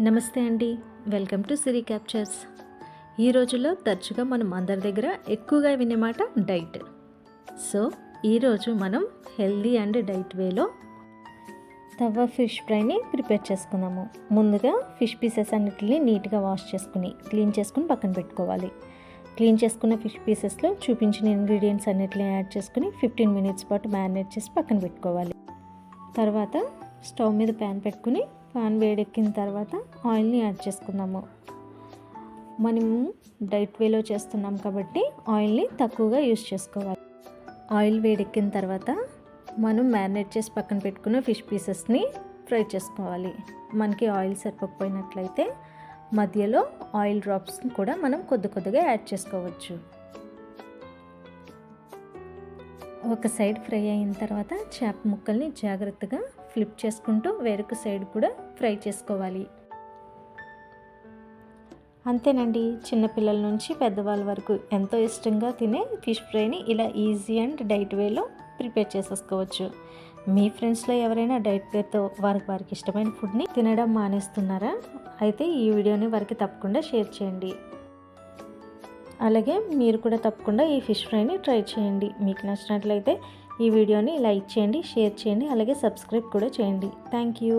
నమస్తే అండి. Welcome to Siri captures. ఈ రోజుల్లో తరచుగా మనం అందరి దగ్గర ఎక్కువగా వినే మాట డైట్. సో ఈరోజు మనం హెల్దీ అండ్ డైట్ వేలో తవ్వ ఫిష్ ఫ్రైని ప్రిపేర్ చేసుకుందాము. ముందుగా ఫిష్ పీసెస్ అన్నిటిని నీట్గా వాష్ చేసుకుని క్లీన్ చేసుకుని పక్కన పెట్టుకోవాలి. క్లీన్ చేసుకున్న ఫిష్ పీసెస్లో చూపించిన ఇంగ్రీడియంట్స్ అన్నిటిని యాడ్ చేసుకుని ఫిఫ్టీన్ మినిట్స్ పాటు మ్యారినేట్ చేసి పక్కన పెట్టుకోవాలి. తర్వాత స్టవ్ మీద ప్యాన్ పెట్టుకుని ప్యాన్ వేడెక్కిన తర్వాత ఆయిల్ని యాడ్ చేసుకుందాము. మనము డైట్ వేలో చేస్తున్నాం కాబట్టి ఆయిల్ని తక్కువగా యూస్ చేసుకోవాలి. ఆయిల్ వేడెక్కిన తర్వాత మనం మ్యారినేట్ చేసి పక్కన పెట్టుకున్న ఫిష్ పీసెస్ని ఫ్రై చేసుకోవాలి. మనకి ఆయిల్ సరిపోకపోయినట్లయితే మధ్యలో ఆయిల్ డ్రాప్స్ని కూడా మనం కొద్ది కొద్దిగా యాడ్ చేసుకోవచ్చు. ఒక సైడ్ ఫ్రై అయిన తర్వాత చేప ముక్కల్ని జాగ్రత్తగా ఫ్లిప్ చేసుకుంటూ వేరొక సైడ్ కూడా ఫ్రై చేసుకోవాలి. అంతేనండి చిన్నపిల్లల నుంచి పెద్దవాళ్ళ వరకు ఎంతో ఇష్టంగా తినే ఫిష్ ఫ్రైని ఇలా ఈజీ అండ్ డైట్ వేలో ప్రిపేర్ చేసేసుకోవచ్చు. మీ ఫ్రెండ్స్లో ఎవరైనా డైట్ పేరుతో వారికి వారికి ఇష్టమైన ఫుడ్ని తినడం మానేస్తున్నారా? అయితే ఈ వీడియోని వారికి తప్పకుండా షేర్ చేయండి. అలాగే మీరు కూడా తప్పకుండా ఈ ఫిష్ ఫ్రైని ట్రై చేయండి. మీకు నచ్చినట్లయితే ఈ వీడియోని లైక్ చేయండి షేర్ చేయండి అలాగే సబ్స్క్రైబ్ కూడా చేయండి. Thank you.